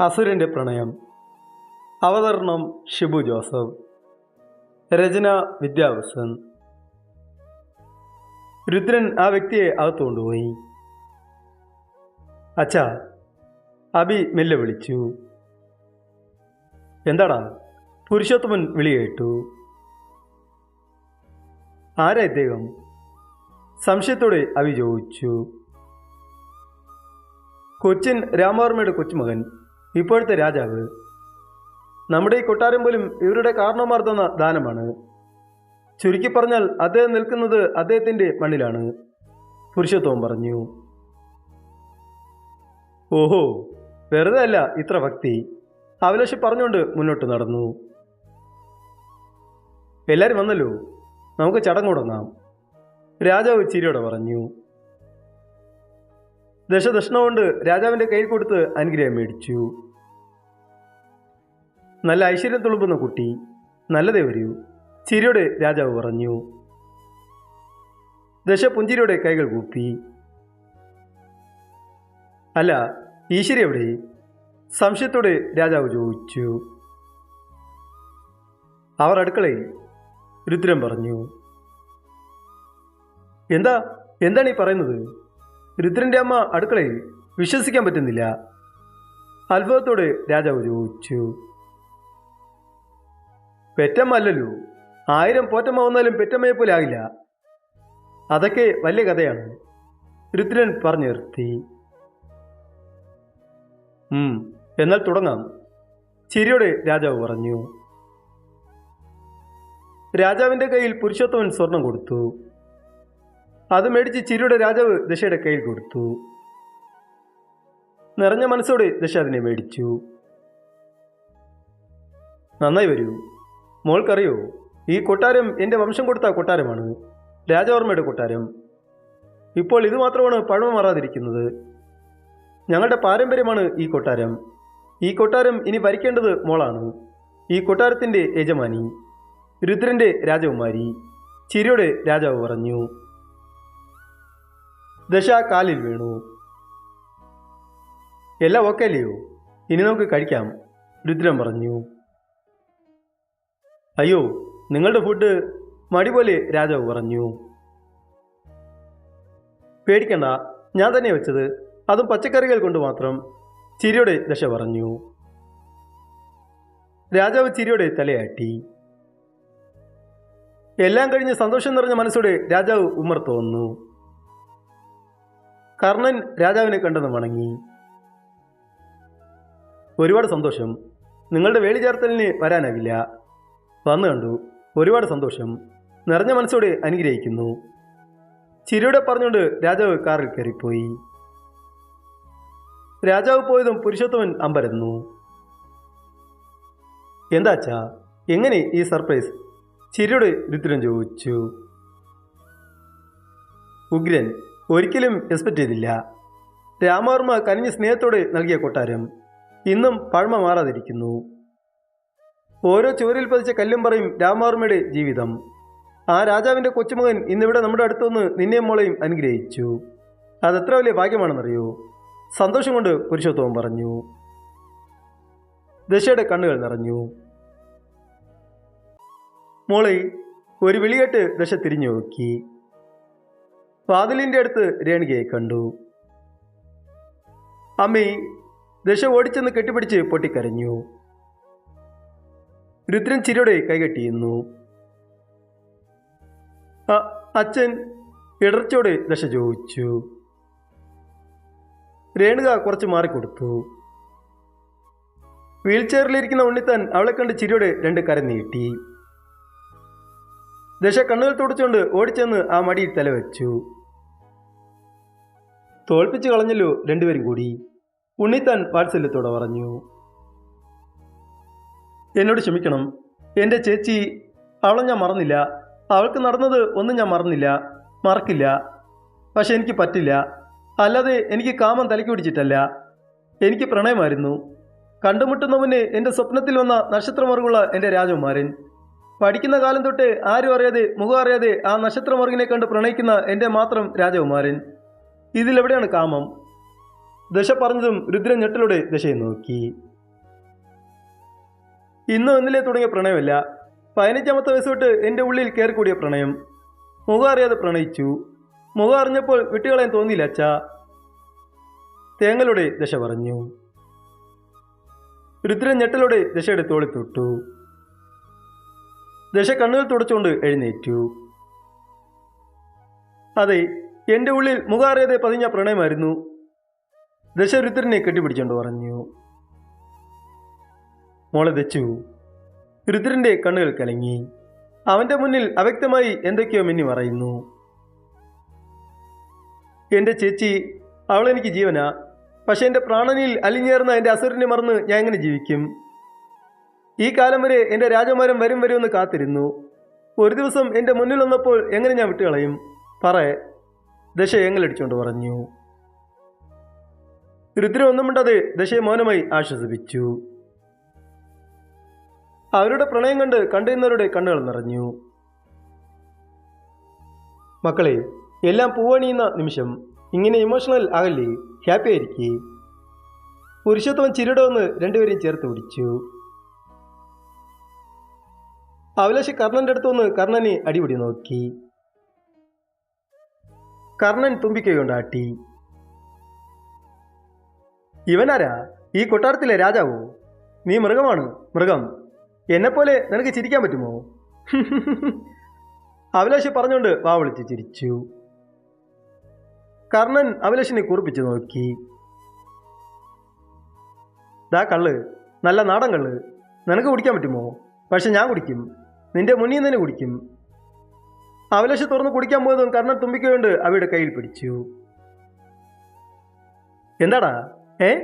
അസുരന്റെ പ്രണയം. അവതരണം ഷിബു ജോസഫ്. രചന വിദ്യാവസൻ രുദ്രൻ ആ വ്യക്തിയെ അകത്തുകൊണ്ടുപോയി. അച്ഛാ അബി മെല്ലെ വിളിച്ചു. എന്താടാ? പുരുഷോത്തമൻ വിളി കേട്ടു. ആരാ ഇദ്ദേഹം? സംശയത്തോടെ അബി ചോദിച്ചു. കൊച്ചിൻ രാമവർമ്മയുടെ കൊച്ചുമകൻ ഇപ്പോഴത്തെ രാജാവ് നമ്മുടെ ഈ കൊട്ടാരം പോലും ഇവരുടെ കാരണവന്മാർ തന്ന ദാനമാണ്. ചുരുക്കി പറഞ്ഞാൽ അദ്ദേഹം നിൽക്കുന്നത് അദ്ദേഹത്തിന്റെ മണ്ണിലാണ്. പുരുഷത്വം പറഞ്ഞു. ഓഹോ വെറുതെ അല്ല ഇത്ര ഭക്തി. അഭിലാഷ് പറഞ്ഞുകൊണ്ട് മുന്നോട്ട് നടന്നു. എല്ലാവരും വന്നല്ലോ? നമുക്ക് ചടങ്ങ് തുടങ്ങാം. രാജാവ് ചിരിയോടെ പറഞ്ഞു. ദശദക്ഷിണ കൊണ്ട് രാജാവിന്റെ കയ്യിൽ കൊടുത്ത് അനുഗ്രഹം മേടിച്ചു. നല്ല ഐശ്വര്യം തുളുമ്പുന്ന കുട്ടി നല്ലതേ വരൂ ചിരിയോടെ രാജാവ് പറഞ്ഞു. ദശ പുഞ്ചിരിയോടെ കൈകൾ കൂപ്പി. അല്ല ഈശ്വരി എവിടെ? സംശയത്തോടെ രാജാവ് ചോദിച്ചു. അവർ അടുക്കളയിൽ രുദ്രം പറഞ്ഞു. എന്താ എന്താണ് ഈ പറയുന്നത്? രുദ്രന്റെ അമ്മ അടുക്കളയിൽ വിശ്വസിക്കാൻ പറ്റുന്നില്ല. അത്ഭുതത്തോട് രാജാവ് ചോദിച്ചു. പെറ്റമ്മ അല്ലല്ലോ ആയിരം പോറ്റമ്മ വന്നാലും പെറ്റമ്മയെ പോലെ ആകില്ല. അതൊക്കെ വലിയ കഥയാണ്. രുദ്രൻ പറഞ്ഞു നിർത്തി. എന്നാൽ തുടങ്ങാം. ചിരിയോടെ രാജാവ് പറഞ്ഞു. രാജാവിന്റെ കയ്യിൽ പുരുഷോത്തമൻ സ്വർണം കൊടുത്തു. അത് മേടിച്ച് ചിരിയുടെ രാജാവ് ദശയുടെ കയ്യിൽ കൊടുത്തു. നിറഞ്ഞ മനസ്സോടെ ദശ അതിനെ മേടിച്ചു. നന്നായി വരൂ. മോൾക്കറിയോ? ഈ കൊട്ടാരം എന്റെ വംശം കൊടുത്ത കൊട്ടാരമാണ്. രാജവർമ്മയുടെ കൊട്ടാരം. ഇപ്പോൾ ഇത് മാത്രമാണ് പഴമ മാറാതിരിക്കുന്നത്. ഞങ്ങളുടെ പാരമ്പര്യമാണ് ഈ കൊട്ടാരം. ഈ കൊട്ടാരം ഇനി ഭരിക്കേണ്ടത് മോളാണ്. ഈ കൊട്ടാരത്തിന്റെ യജമാനി രുദ്രന്റെ രാജകുമാരി ചിരിയുടെ രാജാവ് പറഞ്ഞു. ദശ കാലിൽ വീണു. എല്ലാം ഓക്കെ അല്ലയോ ഇനി നമുക്ക് കഴിക്കാം രുദ്രൻ പറഞ്ഞു. അയ്യോ നിങ്ങളുടെ ഫുഡ് മടി പോലെ രാജാവ് പറഞ്ഞു. പേടിക്കണ്ട ഞാൻ തന്നെ വെച്ചത് അതും പച്ചക്കറികൾ കൊണ്ട് മാത്രം ചിരിയുടെ ദശ പറഞ്ഞു. രാജാവ് ചിരിയുടെ തലയാട്ടി. എല്ലാം കഴിഞ്ഞ് സന്തോഷം നിറഞ്ഞ മനസ്സോടെ രാജാവ് ഉമർത്തു വന്നു കർണൻ രാജാവിനെ കണ്ടെന്ന് വണങ്ങി. ഒരുപാട് സന്തോഷം. നിങ്ങളുടെ വേളി ചേർത്തലിന് വരാനാവില്ല വന്നു കണ്ടു. ഒരുപാട് സന്തോഷം. നിറഞ്ഞ മനസ്സോടെ അനുഗ്രഹിക്കുന്നു. ചിരിയുടെ പറഞ്ഞുകൊണ്ട് രാജാവ് കാറിൽ കയറിപ്പോയി. രാജാവ് പോയതും പുരുഷോത്തമൻ അമ്പരന്നു. എന്താച്ചാ എങ്ങനെ ഈ സർപ്രൈസ്? ചിരിയുടെ രുദ്രൻ ചോദിച്ചു. ഉഗ്രൻ ഒരിക്കലും എക്സ്പെക്ട് ചെയ്തില്ല. രാമവർമ്മ കനിഞ്ഞ സ്നേഹത്തോടെ നൽകിയ കൊട്ടാരം ഇന്നും പഴമ മാറാതിരിക്കുന്നു. ഓരോ ചുവരിൽ പതിച്ച കല്ലും പറയും രാമവർമ്മയുടെ ജീവിതം. ആ രാജാവിന്റെ കൊച്ചുമകൻ ഇന്നിവിടെ നമ്മുടെ അടുത്തുനിന്ന് നിന്നെയും മോളെയും അനുഗ്രഹിച്ചു. അതെത്ര വലിയ ഭാഗ്യമാണെന്നറിയോ? സന്തോഷം കൊണ്ട് പുരുഷോത്തമൻ പറഞ്ഞു. ദശയുടെ കണ്ണുകൾ നിറഞ്ഞു. മോളെ ഒരു വിളികെട്ട് ദശ തിരിഞ്ഞു നോക്കി വാതിലിന്റെ അടുത്ത് രേണികയെ കണ്ടു. അമ്മി ദശ ഓടിച്ചെന്ന് കെട്ടിപ്പിടിച്ച് പൊട്ടിക്കരഞ്ഞു. രുദ്രൻ ചിരിയോടെ കൈകെട്ടിയുന്നു "അ- അച്ഛൻ ഇടർച്ചയോടെ ദശ ചോദിച്ചു. രേണുക കുറച്ച് മാറിക്കൊടുത്തു. വീൽ ചെയറിലിരിക്കുന്ന ഉണ്ണിത്താൻ അവളെ കണ്ട് ചിരിയോടെ രണ്ട് കരം നീട്ടി. ദശ കണ്ണുകൾ തുടച്ചുകൊണ്ട് ഓടിച്ചെന്ന് ആ മടിയിൽ തലവെച്ചു. തോൽപ്പിച്ചു കളഞ്ഞല്ലോ രണ്ടുപേരും കൂടി. ഉണ്ണിത്താൻ വാത്സല്യത്തോടെ പറഞ്ഞു. എന്നോട് ക്ഷമിക്കണം. എന്റെ ചേച്ചി അവളെ ഞാൻ മറന്നില്ല. അവൾക്ക് നടന്നത് ഒന്നും ഞാൻ മറന്നില്ല. മറക്കില്ല. പക്ഷെ എനിക്ക് പറ്റില്ല. അല്ലാതെ എനിക്ക് കാമം തലയ്ക്ക് പിടിച്ചിട്ടല്ല. എനിക്ക് പ്രണയമായിരുന്നു. കണ്ടുമുട്ടുന്നവന് എന്റെ സ്വപ്നത്തിൽ വന്ന നക്ഷത്രമറുകുള്ള എന്റെ രാജകുമാരൻ. പഠിക്കുന്ന കാലം തൊട്ട് ആരും അറിയാതെ മുഖം അറിയാതെ ആ നക്ഷത്രമറുകിനെ കണ്ട് പ്രണയിക്കുന്ന എന്റെ മാത്രം രാജകുമാരൻ. ഇതിലെവിടെയാണ് കാമം? ദശ പറഞ്ഞതും രുദ്രൻ ഞെട്ടലോടെ ദശയെ നോക്കി. ഇന്നും ഇന്നലെ തുടങ്ങിയ പ്രണയമല്ല. പതിനഞ്ചാമത്തെ വയസ്സ് തൊട്ട് എന്റെ ഉള്ളിൽ കയറിക്കൂടിയ പ്രണയം. മുഖം അറിയാതെ പ്രണയിച്ചു. മുഖം അറിഞ്ഞപ്പോൾ വിട്ടുകളയാൻ തോന്നിയില്ല അച്ഛ. തേങ്ങലോടെ ദശ പറഞ്ഞു. രുദ്രൻ ഞെട്ടലോടെ ദശയുടെ തോളി തൊട്ടു. ദശ കണ്ണുകൾ തുടച്ചുകൊണ്ട് എഴുന്നേറ്റു. അതെ എന്റെ ഉള്ളിൽ മുഖാറിയതെ പതിഞ്ഞ പ്രണയമായിരുന്നു. ദശ രുദ്രനെ കെട്ടിപ്പിടിച്ചുകൊണ്ട് പറഞ്ഞു. മോളെ ദച്ചു രുദ്രന്റെ കണ്ണുകൾ കലങ്ങി. അവന്റെ മുന്നിൽ അവ്യക്തമായി എന്തൊക്കെയോ മിന്നി പറയുന്നു. എന്റെ ചേച്ചി അവളെനിക്ക് ജീവനാ. പക്ഷെ എന്റെ പ്രാണനിൽ അലിഞ്ഞേർന്ന എന്റെ അസുരനെ മറന്ന് ഞാൻ എങ്ങനെ ജീവിക്കും? ഈ കാലം വരെ എന്റെ രാജമാരം വരും വരുമെന്ന് കാത്തിരുന്നു. ഒരു ദിവസം എന്റെ മുന്നിൽ വന്നപ്പോൾ എങ്ങനെ ഞാൻ വിട്ടുകളയും? പറ ദശ അടിച്ചുകൊണ്ട് പറഞ്ഞു. രുദ്ര ഒന്നും മിണ്ടാതെ ദശയെ മൗനമായി ആശ്വസിപ്പിച്ചു. അവരുടെ പ്രണയം കണ്ട് കണ്ടിരുന്നവരുടെ കണ്ണുകൾ നിറഞ്ഞു. മക്കളെ എല്ലാം പൂവണിയുന്ന നിമിഷം ഇങ്ങനെ ഇമോഷണൽ ആകല്ലേ? ഹാപ്പി ആയിരിക്കേ? പുരുഷത്വം ചിരിയുടെ വന്ന് രണ്ടുപേരെയും ചേർത്ത് പിടിച്ചു. അവലശി കർണന്റെ അടുത്ത് വന്ന് കർണനെ അടിപിടി നോക്കി. കർണൻ തുമ്പിക്കുകയുണ്ടാട്ടി ഇവനാരാ? ഈ കൊട്ടാരത്തിലെ രാജാവോ? നീ മൃഗമാണ് മൃഗം. എന്നെപ്പോലെ നിനക്ക് ചിരിക്കാൻ പറ്റുമോ? അഭിലാഷ് പറഞ്ഞുകൊണ്ട് വാ വിളിച്ച് ചിരിച്ചു. കർണൻ അഭിലാഷിനെ കുറിപ്പിച്ച് നോക്കി. ദാ കള്ള് നല്ല നാടൻ കള്ള്. നിനക്ക് കുടിക്കാൻ പറ്റുമോ? പക്ഷെ ഞാൻ കുടിക്കും. നിന്റെ മുന്നിൽ നിന്ന് കുടിക്കും. അഭിലാഷ് തുറന്ന് കുടിക്കാൻ പോയതും കർണൻ തുമ്പിക്കൊണ്ട് അവയുടെ കയ്യിൽ പിടിച്ചു. എന്താടാ? ഏ?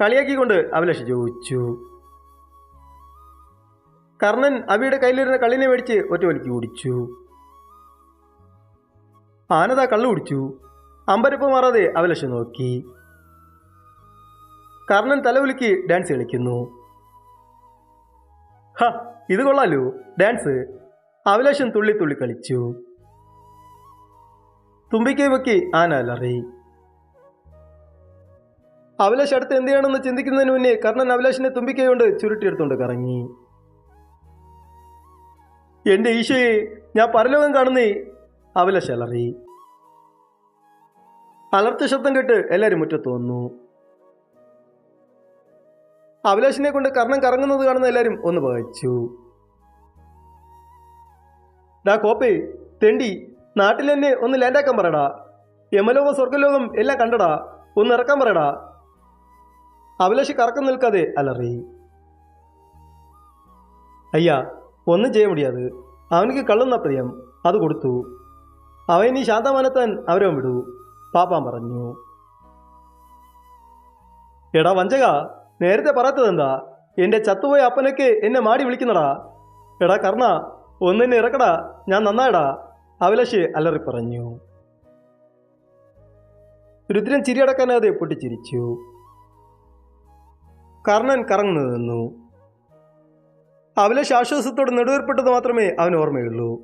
കളിയാക്കിക്കൊണ്ട് അവലശ ചോദിച്ചു. കർണൻ അവിയുടെ കയ്യിലിരുന്ന കള്ളിനെ മേടിച്ച് ഒറ്റ വലിക്ക് കുടിച്ചു. ആനതാ കള്ളു കുടിച്ചു. അമ്പരപ്പ് മാറാതെ അവലശ നോക്കി. കർണൻ തലവുലുക്കി ഡാൻസ് കളിക്കുന്നു. ഹ ഇത് കൊള്ളാലോ. ഡാൻസ്. അഭിലാഷൻ തുള്ളി തുള്ളി കളിച്ചു. തുമ്പിക്കൈ വെക്കി ആന അലറി. അഭിലാഷ് അടുത്ത് എന്ത് ചെയ്യണമെന്ന് ചിന്തിക്കുന്നതിന് മുന്നേ കർണൻ അഭിലാഷിനെ തുമ്പിക്കൈ കൊണ്ട് ചുരുട്ടിയെടുത്തുകൊണ്ട് കറങ്ങി. എന്റെ ഈശോയെ ഞാൻ പരലോകം കാണുന്നേ അഭിലാഷ് അലറി. അലർച്ച ശബ്ദം കേട്ട് എല്ലാവരും മുറ്റത്ത് വന്നു. അഭിലാഷിനെ കൊണ്ട് കർണം കറങ്ങുന്നത് കാണുന്ന എല്ലാവരും ഒന്ന് പകച്ചു ഡാ കോപ്പേ തെണ്ടി നാട്ടിൽ തന്നെ ഒന്ന് ലാൻഡാക്കാൻ പറയടാ. യമലോകം സ്വർഗലോകം എല്ലാം കണ്ടടാ. ഒന്ന് ഇറക്കാൻ പറയടാ. അഭിലാഷ് കറക്കം നിൽക്കാതെ അലറി. അയ്യാ ഒന്നും ചെയ്യാൻ മുടിയാത്. അവനിക്ക് കള്ളുന്ന പ്രിയം അത് കൊടുത്തു. അവൻ നീ ശാന്തമാനത്താൻ അവരവൻ വിടൂ പാപ്പാൻ പറഞ്ഞു. എടാ വഞ്ചക നേരത്തെ പറയാത്തതെന്താ? എന്റെ ചത്തുപോയ അപ്പനൊക്കെ എന്നെ മാടി വിളിക്കുന്നടാ. എടാ കർണ ഒന്നെന്നെ ഇറക്കടാ. ഞാൻ നന്നായടാ. അഭിലാഷ് അലറി പറഞ്ഞു രുദ്രൻ ചിരിയടക്കാനാതെ പൊട്ടിച്ചിരിച്ചു കർണൻ കറങ്ങുന്നു നിന്നു. അഭിലാഷ് ആശ്വാസത്തോട് നെടുവേർപ്പെട്ടത് മാത്രമേ അവന് ഓർമ്മയുള്ളൂ.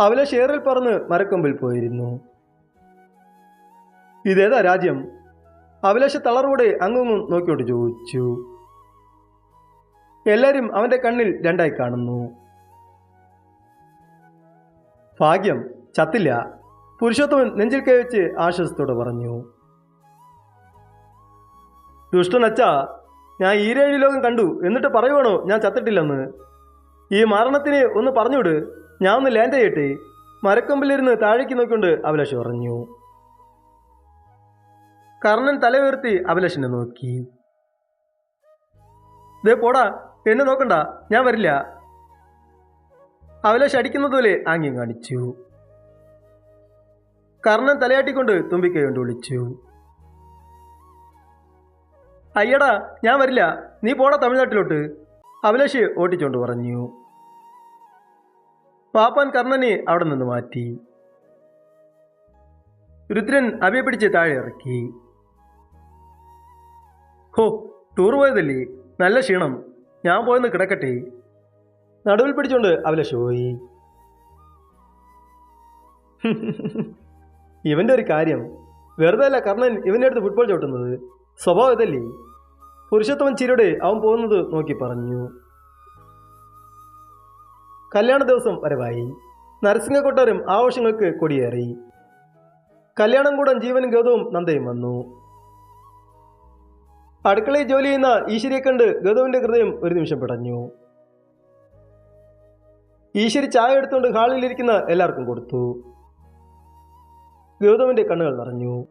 അഭിലാഷ് ഏറിൽ പറന്ന് മരക്കൊമ്പിൽ പോയിരുന്നു. ഇതേതാ രാജ്യം? അഭിലാഷ് തളർവോടെ അങ്ങും നോക്കിയോട്ട് ചോദിച്ചു. എല്ലാരും അവന്റെ കണ്ണിൽ രണ്ടായി കാണുന്നു. ഭാഗ്യം ചത്തില്ല. പുരുഷോത്തമൻ നെഞ്ചിൽ കൈവച്ച് ആശ്വാസത്തോടെ പറഞ്ഞു. ദുഷ്ടനച്ച ഞാൻ ഈരേഴി ലോകം കണ്ടു. എന്നിട്ട് പറയുവാണോ ഞാൻ ചത്തിട്ടില്ലെന്ന്? ഈ മരണത്തിന് ഒന്ന് പറഞ്ഞുവിട്. ഞാൻ ഒന്ന് ലാൻഡ് ചെയ്യട്ടെ. മരക്കൊമ്പിലിരുന്ന് താഴേക്ക് നോക്കിക്കൊണ്ട് അഭിലാഷ് പറഞ്ഞു. കർണൻ തല ഉയർത്തി അഭിലാഷിനെ നോക്കി. ദേ പോടാ എന്നെ നോക്കണ്ട ഞാൻ വരില്ല. അവലെ ശടിക്കുന്നത് പോലെ ആംഗ്യം കാണിച്ചു. കർണൻ തലയാട്ടിക്കൊണ്ട് തുമ്പിക്കൈ കൊണ്ട് വിളിച്ചു. അയ്യടാ ഞാൻ വരില്ല നീ പോടാ തമിഴ്നാട്ടിലോട്ട്. അഭിലാഷ് ഓട്ടിച്ചോണ്ട് പറഞ്ഞു. പാപ്പാൻ കർണനെ അവിടെ നിന്ന് മാറ്റി. രുദ്രൻ അവയെ പിടിച്ച് താഴെ ഇറക്കി. ഹോ ടൂർ പോയതല്ലേ? നല്ല ക്ഷീണം. ഞാൻ പോയെന്ന് കിടക്കട്ടെ. നടുവിൽ പിടിച്ചോണ്ട് അവലെ ഷോയി ഇവന്റെ ഒരു കാര്യം. വെറുതെ അല്ല കർണൻ ഇവന്റെ അടുത്ത് ഫുട്ബോൾ ചവിട്ടുന്നത്. സ്വഭാവം ഇതല്ലേ? പുരുഷോത്തമൻ അവൻ പോകുന്നത് നോക്കി പറഞ്ഞു. കല്യാണ ദിവസം വരവായി. നരസിംഹ കൊട്ടാരം ആഘോഷങ്ങൾക്ക് കൊടിയേറി. കല്യാണം കൂടാൻ ജീവനും ഗൗതവും നന്ദയും വന്നു. അടുക്കളയിൽ ജോലി ചെയ്യുന്ന ഈശ്വരിയെ കണ്ട് ഗൗതമിന്റെ ഹൃദയം ഒരു നിമിഷം പിടഞ്ഞു. ഈശ്വരി ചായ എടുത്തുകൊണ്ട് ഹാളിലിരിക്കുന്ന എല്ലാവർക്കും കൊടുത്തു. ഗൗതമിന്റെ കണ്ണുകൾ നിറഞ്ഞു.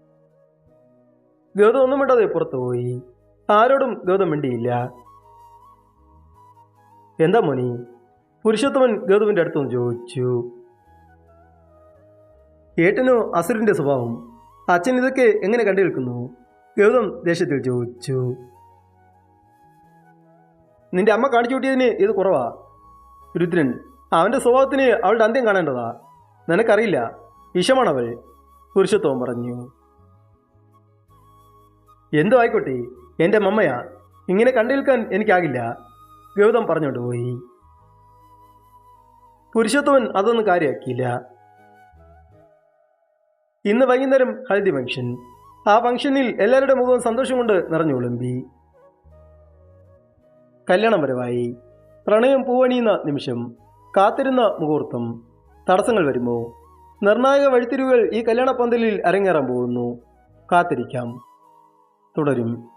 ഗൗതം ഒന്നും മിണ്ടാതെ പുറത്തുപോയി ആരോടും ഗൗതം മിണ്ടിയില്ല. എന്താ മോനി? പുരുഷോത്തമൻ ഗൗതമിന്റെ അടുത്തൊന്ന് ചോദിച്ചു. ഏട്ടനോ അസുരന്റെ സ്വഭാവം? അച്ഛൻ ഇതൊക്കെ എങ്ങനെ കണ്ടു നിൽക്കുന്നു ഗൗതം ദേഷ്യത്തിൽ ചോദിച്ചു. നിന്റെ അമ്മ കാണിച്ചു കൂട്ടിയതിന് ഇത് കുറവാ രുദ്രൻ. അവന്റെ സ്വഭാവത്തിന് അവളുടെ അന്ത്യം കാണേണ്ടതാ. നിനക്കറിയില്ല വിഷമാണവൾ പുരുഷത്വം പറഞ്ഞു. എന്തോ ആയിക്കോട്ടെ എന്റെ മമ്മയാ ഇങ്ങനെ കണ്ടേൽക്കാൻ എനിക്കാകില്ല ഗൗതം പറഞ്ഞുകൊണ്ട് പോയി. പുരുഷത്വൻ അതൊന്നും കാര്യമാക്കിയില്ല ഇന്ന് വൈകുന്നേരം ഹൽദി ഫംഗ്ഷൻ. ആ ഫംഗ്ഷനിൽ എല്ലാവരുടെ മുഖവും സന്തോഷം കൊണ്ട് നിറഞ്ഞു വിളമ്പി. കല്യാണം വരവായി. പ്രണയം പൂവണിയുന്ന നിമിഷം കാത്തിരുന്ന മുഹൂർത്തം. തടസ്സങ്ങൾ വരുമോ? നിർണായക വഴിത്തിരിവുകൾ ഈ കല്യാണ പന്തലിൽ അരങ്ങേറാൻ പോകുന്നു. കാത്തിരിക്കാം. തുടരും.